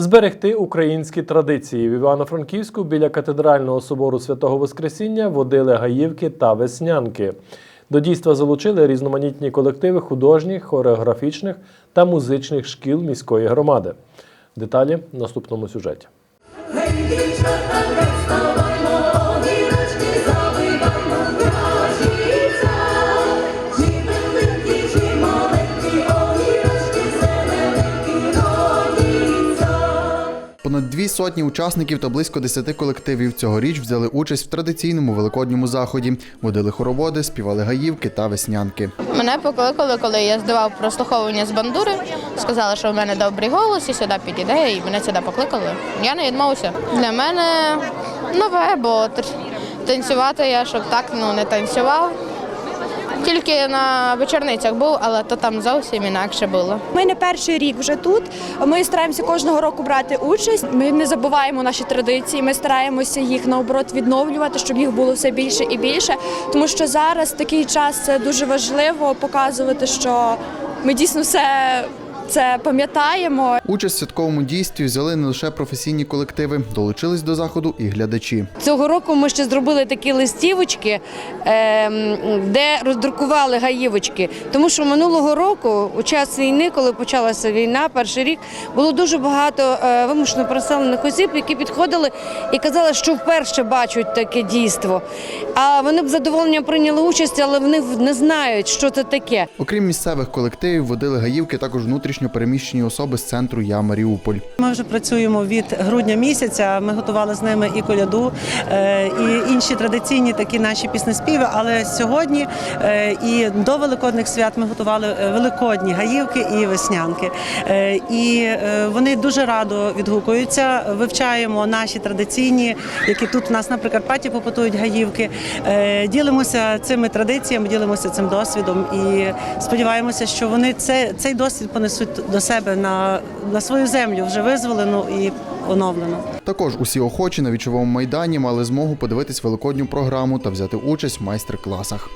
Зберегти українські традиції в Івано-Франківську біля катедрального собору святого Воскресіння водили гаївки та веснянки. До дійства залучили різноманітні колективи художніх, хореографічних та музичних шкіл міської громади. Деталі в наступному сюжеті. Понад дві сотні учасників та близько десяти колективів цьогоріч взяли участь в традиційному великодньому заході. Водили хороводи, співали гаївки та веснянки. Мене покликали, коли я здавав прослуховування з бандури. Сказали, що в мене добрий голос і сюди підійде, і мене сюди покликали. Я не відмовився. Для мене нове, бо танцювати я щоб так ну, не танцював. Тільки на вечорницях був, але то там зовсім інакше було. Ми не перший рік вже тут. Ми стараємося кожного року брати участь. Ми не забуваємо наші традиції. Ми стараємося їх наоборот відновлювати, щоб їх було все більше і більше. Тому що зараз такий час це дуже важливо показувати, що ми дійсно все це пам'ятаємо. Участь в святковому дійстві взяли не лише професійні колективи, долучились до заходу і глядачі. Цього року ми ще зробили такі листівочки, ем, де роздрукували гаївочки. Тому що минулого року, у час війни, коли почалася війна, перший рік, було дуже багато е, вимушено переселених осіб, які підходили і казали, що вперше бачать таке дійство. А вони б з задоволенням прийняли участь, але вони не знають, що це таке. Окрім місцевих колективів, водили гаївки також внутрішньо переміщені особи з центру Я Маріуполь. Ми вже працюємо від грудня місяця. Ми готували з ними і коляду, е, і інші традиційні такі наші піснеспіви. Але сьогодні е, і до великодних свят ми готували е, великодні гаївки і веснянки. І вони дуже радо відгукуються. Вивчаємо наші традиційні, які тут у нас на Прикарпатті попутують гаївки. Ділимося цими традиціями, ділимося цим досвідом і сподіваємося, що вони цей досвід понесуть до себе на, на свою землю, вже визволену і оновлену. Також усі охочі на вічовому майдані мали змогу подивитись великодню програму та взяти участь в майстер-класах.